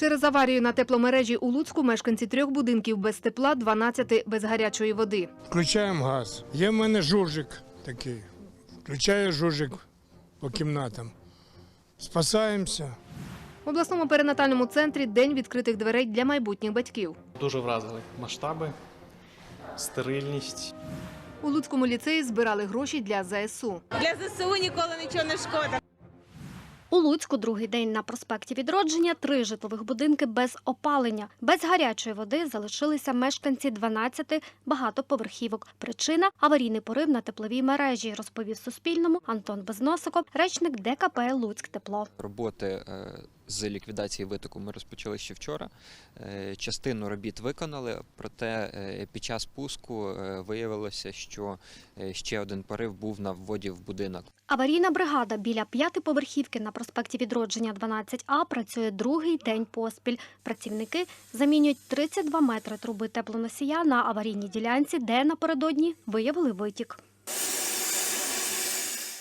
Через аварію на тепломережі у Луцьку мешканці трьох будинків без тепла, 12 без гарячої води. Включаємо газ. Є в мене жужик такий. Включаю жужик по кімнатам. Спасаємося. В обласному перинатальному центрі день відкритих дверей для майбутніх батьків. Дуже вразили масштаби, стерильність. У Луцькому ліцеї збирали гроші для ЗСУ. Для ЗСУ ніколи нічого не шкода. У Луцьку другий день на проспекті Відродження три житлових будинки без опалення. Без гарячої води залишилися мешканці 12 багатоповерхівок. Причина аварійний порив на тепловій мережі, розповів Суспільному Антон Безносиков, речник ДКП Луцьк Тепло. Роботи е, з ліквідації витоку ми розпочали ще вчора. Е, Частину робіт виконали, проте е, під час пуску е, виявилося, що ще один порив був на вводі в будинок. Аварійна бригада біля п'ятиповерхівки на проспекті Відродження 12А працює другий день поспіль. Працівники замінюють 32 метри труби теплоносія на аварійній ділянці, де напередодні виявили витік.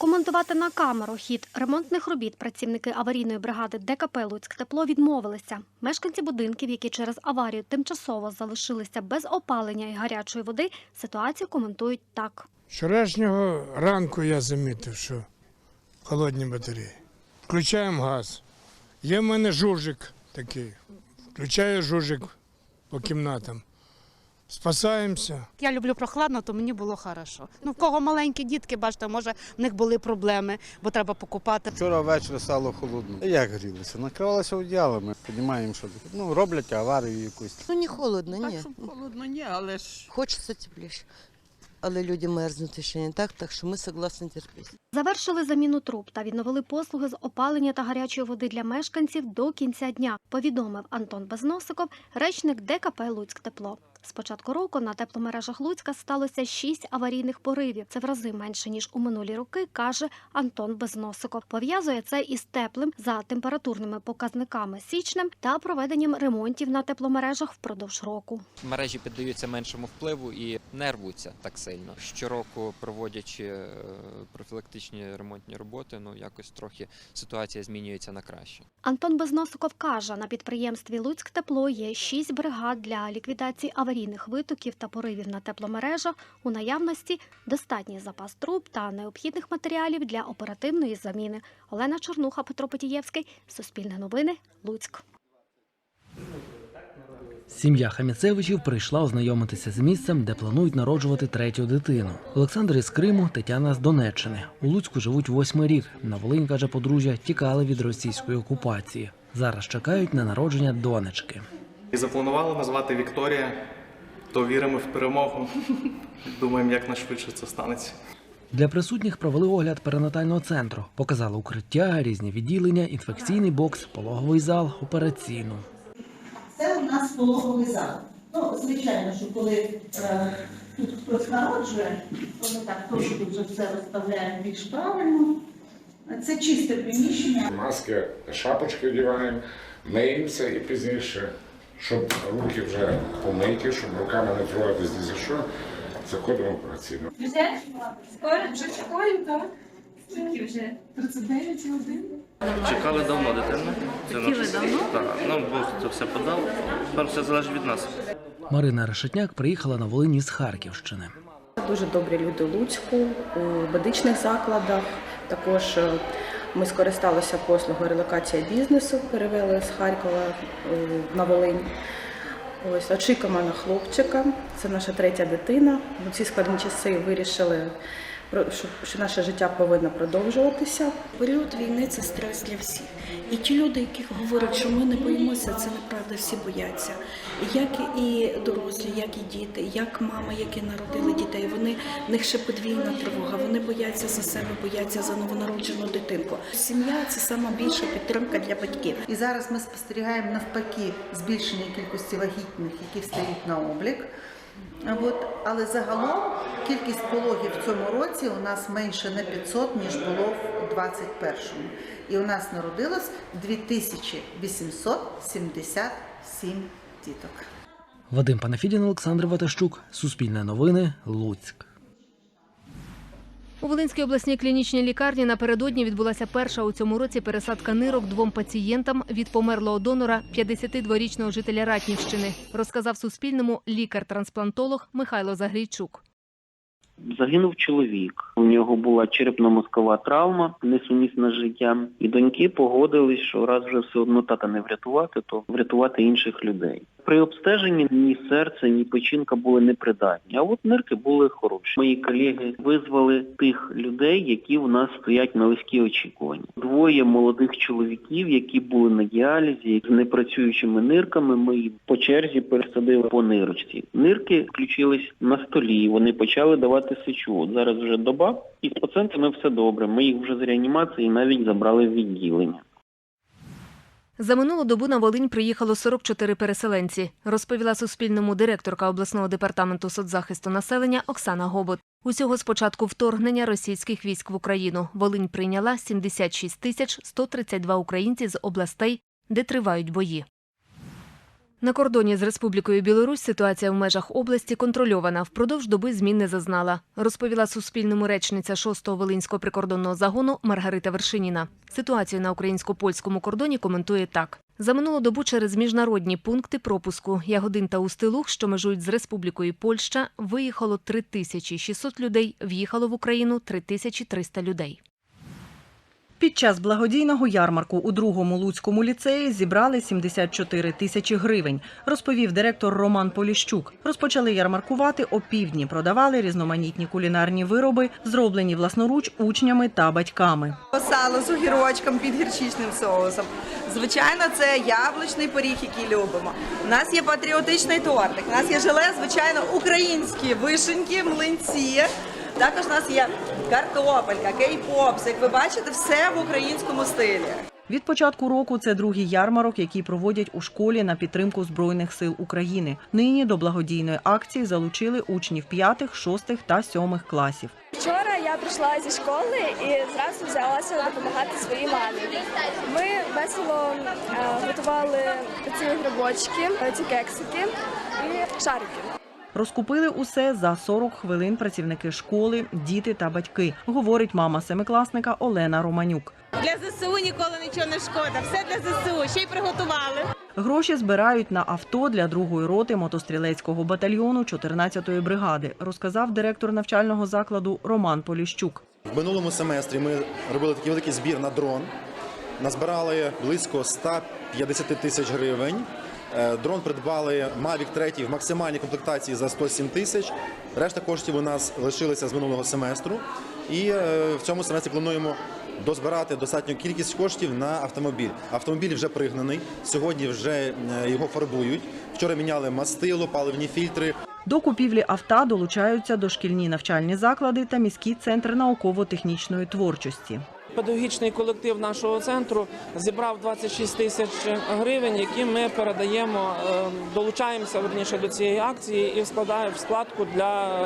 Коментувати на камеру хід ремонтних робіт працівники аварійної бригади ДКП Луцьк Тепло відмовилися. Мешканці будинків, які через аварію тимчасово залишилися без опалення і гарячої води, ситуацію коментують так. Вчорашнього ранку я замітив, що холодні батареї. Включаємо газ. Є в мене жужик такий. Включаю жужик по кімнатам. Спасаємося. Я люблю прохладно, то мені було хорошо. Ну, в кого маленькі дітки, бачите, може, в них були проблеми, бо треба покупати. Вчора ввечері стало холодно. Як грілися? Накривалися одіялами. Розуміємо, що ну, роблять аварію якусь. Ну не холодно, Так, ні. щоб холодно, ні, але ж Хочеться тепліше. Але люди мерзнуть ще не так, так що ми согласні терпіти. Завершили заміну труб та відновили послуги з опалення та гарячої води для мешканців до кінця дня, повідомив Антон Безносиков, речник ДКП Луцьк Тепло. З початку року на тепломережах Луцька сталося шість аварійних поривів. Це в рази менше ніж у минулі роки, каже Антон Безносиков. Пов'язує це із теплим за температурними показниками січнем та проведенням ремонтів на тепломережах впродовж року. Мережі піддаються меншому впливу і не рвуться так сильно. Щороку проводячи е, профілактичні ремонтні роботи, ну якось трохи ситуація змінюється на краще. Антон Безносиков каже, на підприємстві Луцьк Тепло є шість бригад для ліквідації аварійних витоків та поривів на тепломережах. У наявності достатній запас труб та необхідних матеріалів для оперативної заміни. Олена Чорнуха, Петро Потієвський, Суспільне новини, Луцьк. Сім'я Хаміцевичів прийшла ознайомитися з місцем, де планують народжувати третю дитину. Олександр із Криму, Тетяна з Донеччини. У Луцьку живуть восьмий рік. На Волинь, каже подружжя, тікали від російської окупації. Зараз чекають на народження донечки. І запланували назвати Вікторія, то віримо в перемогу. Думаємо, як найшвидше це станеться. Для присутніх провели огляд перинатального центру, показали укриття, різні відділення, інфекційний бокс, пологовий зал, операційну. Це у нас пологовий зал. Ну, звичайно, що коли е, тут хтось народжує, то ми так трошки вже все розставляємо більш правильно. Це чисте приміщення. Маски, шапочки вдіваємо, миємося і пізніше, щоб руки вже помиті, щоб руками не трогатись ні за що, заходимо в операційну. Вже скоро вже чекаю, так? Скільки вже? 39 годин. Чекали давно дитину. Хотіли давно? Так, ну Бог це все подав. Тепер все залежить від нас. Марина Решетняк приїхала на Волинь із Харківщини. Дуже добрі люди у Луцьку, у медичних закладах. Також е, ми скористалися послугою релокація бізнесу, перевели з Харкова е, на Волинь. Ось очікуємо на хлопчика. Це наша третя дитина. У ці складні часи вирішили, що, що наше життя повинно продовжуватися. Період війни це стрес для всіх. І ті люди, які говорять, що ми не боїмося, це неправда, всі бояться. Як і дорослі, як і діти, як мами, які народили дітей. Вони в них ще подвійна тривога. Вони бояться за себе, бояться за новонароджену дитинку. Сім'я це сама більша підтримка для батьків. і зараз ми спостерігаємо навпаки збільшення кількості вагітних, які встають на облік. От, але загалом кількість пологів в цьому році у нас менше на 500, ніж було в 21-му. І у нас народилось 2877 діток. Вадим Панафідін, Олександр Ватащук, Суспільне новини, Луцьк. У Волинській обласній клінічній лікарні напередодні відбулася перша у цьому році пересадка нирок двом пацієнтам від померлого донора 52-річного жителя Ратнівщини, розказав Суспільному лікар-трансплантолог Михайло Загрійчук. Загинув чоловік. У нього була черепно-мозкова травма, несумісна з життям. І доньки погодились, що раз вже все одно тата не врятувати, то врятувати інших людей. При обстеженні ні серце, ні печінка були непридатні. А от нирки були хороші. Мої колеги визвали тих людей, які в нас стоять на листі очікування. Двоє молодих чоловіків, які були на діалізі з непрацюючими нирками. Ми по черзі пересадили по нирочці. Нирки включились на столі. Вони почали давати сечу. От зараз вже доба, і з пацієнтами все добре. Ми їх вже з реанімації навіть забрали в відділення. За минулу добу на Волинь приїхало 44 переселенці, розповіла Суспільному директорка обласного департаменту соцзахисту населення Оксана Гобот. Усього з початку вторгнення російських військ в Україну Волинь прийняла 76 тисяч 132 українці з областей, де тривають бої. На кордоні з Республікою Білорусь ситуація в межах області контрольована. Впродовж доби змін не зазнала, розповіла Суспільному речниця 6-го Волинського прикордонного загону Маргарита Вершиніна. Ситуацію на українсько-польському кордоні коментує так. За минулу добу через міжнародні пункти пропуску Ягодин та Устилух, що межують з Республікою Польща, виїхало 3600 людей, в'їхало в Україну 3300 людей. Під час благодійного ярмарку у другому Луцькому ліцеї зібрали 74 тисячі гривень, розповів директор Роман Поліщук. Розпочали ярмаркувати опівдні, продавали різноманітні кулінарні вироби, зроблені власноруч учнями та батьками. Сало з огірочком під гірчичним соусом. Звичайно, це яблучний пиріг, який любимо. У нас є патріотичний тортик, у нас є желе, звичайно, українські вишеньки, млинці. Також у нас є картопелька, кей-попс. Як ви бачите, все в українському стилі. Від початку року це другий ярмарок, який проводять у школі на підтримку Збройних сил України. Нині до благодійної акції залучили учнів п'ятих, шостих та сьомих класів. Вчора я прийшла зі школи і зразу взялася допомагати своїй мамі. Ми весело е, готували ці грибочки, ці кексики і шарики. Розкупили усе за 40 хвилин працівники школи, діти та батьки, говорить мама семикласника Олена Романюк. Для ЗСУ ніколи нічого не шкода. Все для ЗСУ. Ще й приготували. Гроші збирають на авто для другої роти мотострілецького батальйону 14-ї бригади, розказав директор навчального закладу Роман Поліщук. В минулому семестрі ми робили такий великий збір на дрон. Назбирали близько 150 тисяч гривень. Е, Дрон придбали Mavic 3 в максимальній комплектації за 107 тисяч. Решта коштів у нас лишилися з минулого семестру. І е, в цьому семестрі плануємо дозбирати достатню кількість коштів на автомобіль. Автомобіль вже пригнаний. Сьогодні вже е, його фарбують. Вчора міняли мастило, паливні фільтри. До купівлі авто долучаються дошкільні навчальні заклади та міський центр науково-технічної творчості. Педагогічний колектив нашого центру зібрав 26 тисяч гривень, які ми передаємо, е, долучаємося верніше до цієї акції і складаємо в складку для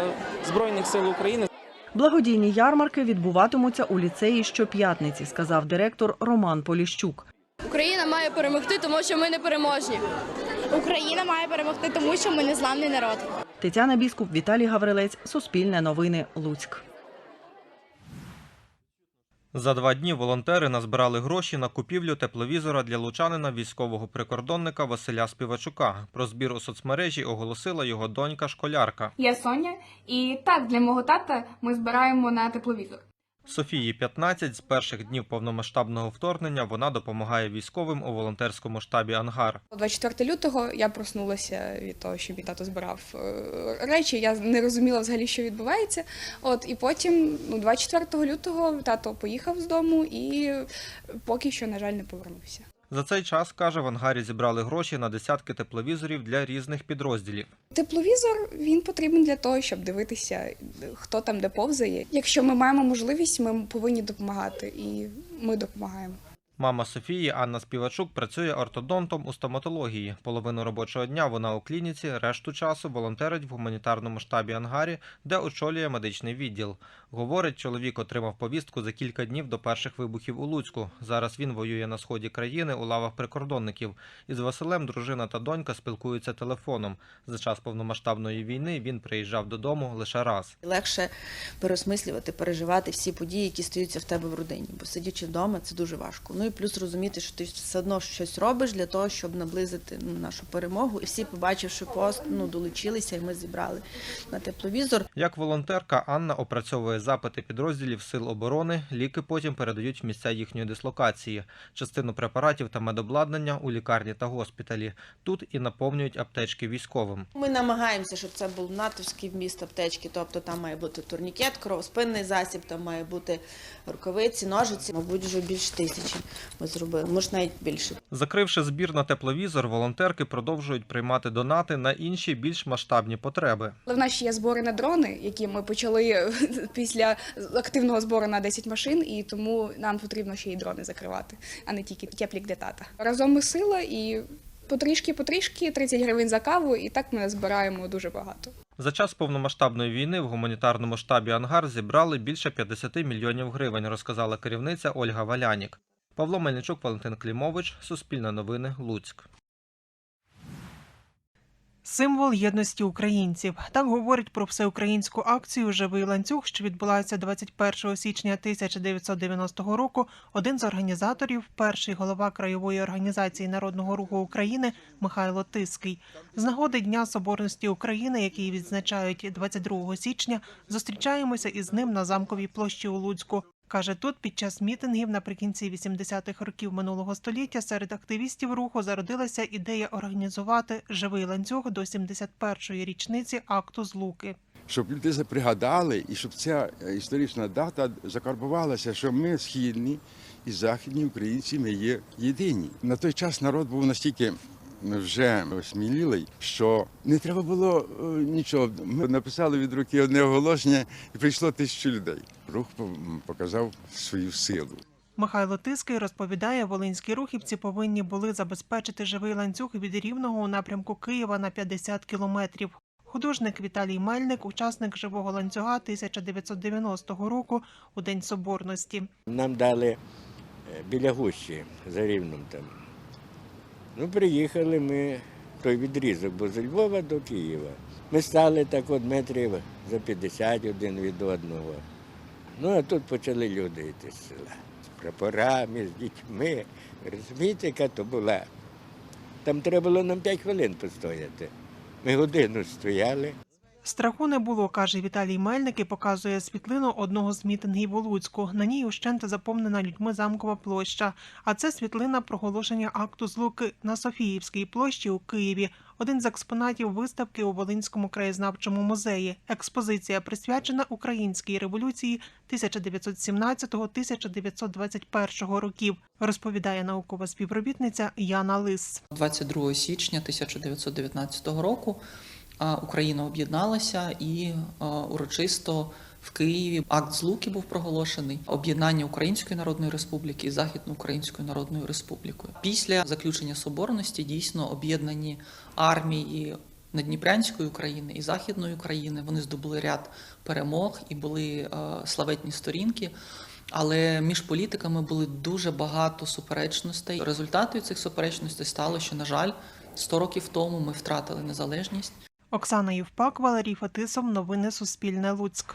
збройних сил України. Благодійні ярмарки відбуватимуться у ліцеї щоп'ятниці, сказав директор Роман Поліщук. Україна має перемогти, тому що ми не переможні. Україна має перемогти, тому що ми незламний народ. Тетяна Біскуп, Віталій Гаврилець, Суспільне новини, Луцьк. За два дні волонтери назбирали гроші на купівлю тепловізора для лучанина військового прикордонника Василя Співачука. Про збір у соцмережі оголосила його донька-школярка. Я Соня, і так для мого тата ми збираємо на тепловізор. Софії 15 з перших днів повномасштабного вторгнення вона допомагає військовим у волонтерському штабі Ангар. 24 лютого я проснулася від того, що мій тато збирав е, речі. Я не розуміла взагалі, що відбувається. От і потім, ну 24 лютого, тато поїхав з дому і поки що, на жаль, не повернувся. За цей час каже, в ангарі зібрали гроші на десятки тепловізорів для різних підрозділів. Тепловізор він потрібен для того, щоб дивитися, хто там де повзає. Якщо ми маємо можливість, ми повинні допомагати, і ми допомагаємо. Мама Софії Анна Співачук працює ортодонтом у стоматології. Половину робочого дня вона у клініці, решту часу волонтерить в гуманітарному штабі Ангарі, де очолює медичний відділ. Говорить, чоловік отримав повістку за кілька днів до перших вибухів у Луцьку. Зараз він воює на сході країни у лавах прикордонників. Із Василем дружина та донька спілкуються телефоном. За час повномасштабної війни він приїжджав додому лише раз. Легше переосмислювати, переживати всі події, які стаються в тебе в родині. Бо сидячи вдома, це дуже важко. Ну і плюс розуміти, що ти все одно щось робиш для того, щоб наблизити ну, нашу перемогу. І всі, побачивши пост, ну долучилися, і ми зібрали на тепловізор. Як волонтерка, Анна опрацьовує запити підрозділів сил оборони. Ліки потім передають в місця їхньої дислокації. Частину препаратів та медобладнання у лікарні та госпіталі. Тут і наповнюють аптечки військовим. Ми намагаємося, щоб це був натовський вміст аптечки, тобто там має бути турнікет, кровоспинний засіб, там має бути рукавиці, ножиці. Мабуть, вже більше тисячі ми зробили, може навіть більше. Закривши збір на тепловізор, волонтерки продовжують приймати донати на інші більш масштабні потреби. Але в нас ще є збори на дрони, які ми почали після активного збору на 10 машин, і тому нам потрібно ще й дрони закривати, а не тільки теплік де тата. Разом ми сила і потрішки-потрішки 30 гривень за каву, і так ми збираємо дуже багато. За час повномасштабної війни в гуманітарному штабі Ангар зібрали більше 50 мільйонів гривень, розказала керівниця Ольга Валянік. Павло Мельничук, Валентин Клімович, Суспільне новини, Луцьк. Символ єдності українців. Так говорить про всеукраїнську акцію Живий ланцюг, що відбулася 21 січня 1990 року. Один з організаторів, перший голова краєвої організації народного руху України Михайло Тиский. З нагоди Дня Соборності України, який відзначають 22 січня, зустрічаємося із ним на замковій площі у Луцьку. Каже, тут під час мітингів наприкінці 80-х років минулого століття серед активістів руху зародилася ідея організувати живий ланцюг до 71-ї річниці акту злуки. Щоб люди пригадали і щоб ця історична дата закарбувалася, що ми східні і західні українці ми є єдині. На той час народ був настільки вже осмілілий, що не треба було е, нічого. Ми написали від руки одне оголошення, і прийшло тисячу людей. Рух показав свою силу. Михайло Тиский розповідає, волинські рухівці повинні були забезпечити живий ланцюг від Рівного у напрямку Києва на 50 кілометрів. Художник Віталій Мельник, учасник живого ланцюга 1990 року у День Соборності. Нам дали е, біля гущі за рівном там. Ну, приїхали ми той відрізок, бо з Львова до Києва. Ми стали так от метрів за 50 один від одного. Ну, а тут почали люди йти з села. З прапорами, з дітьми. Розумієте, яка то була? Там треба було нам 5 хвилин постояти. Ми годину стояли. Страху не було, каже Віталій Мельник і показує світлину одного з мітингів у Луцьку. На ній ущент заповнена людьми замкова площа. А це світлина проголошення акту злуки на Софіївській площі у Києві. Один з експонатів виставки у Волинському краєзнавчому музеї. Експозиція присвячена українській революції 1917-1921 років, розповідає наукова співробітниця Яна Лис. 22 січня 1919 року Україна об'єдналася і урочисто в Києві акт злуки був проголошений об'єднання Української Народної Республіки і Західноукраїнською Народною Республікою. Після заключення соборності дійсно об'єднані армії Надніпрянської України і Західної України. Вони здобули ряд перемог і були славетні сторінки. Але між політиками були дуже багато суперечностей. Результатою цих суперечностей стало, що, на жаль, 100 років тому ми втратили незалежність. Оксана Євпак, Валерій Фетисов. Новини Суспільне Луцьк.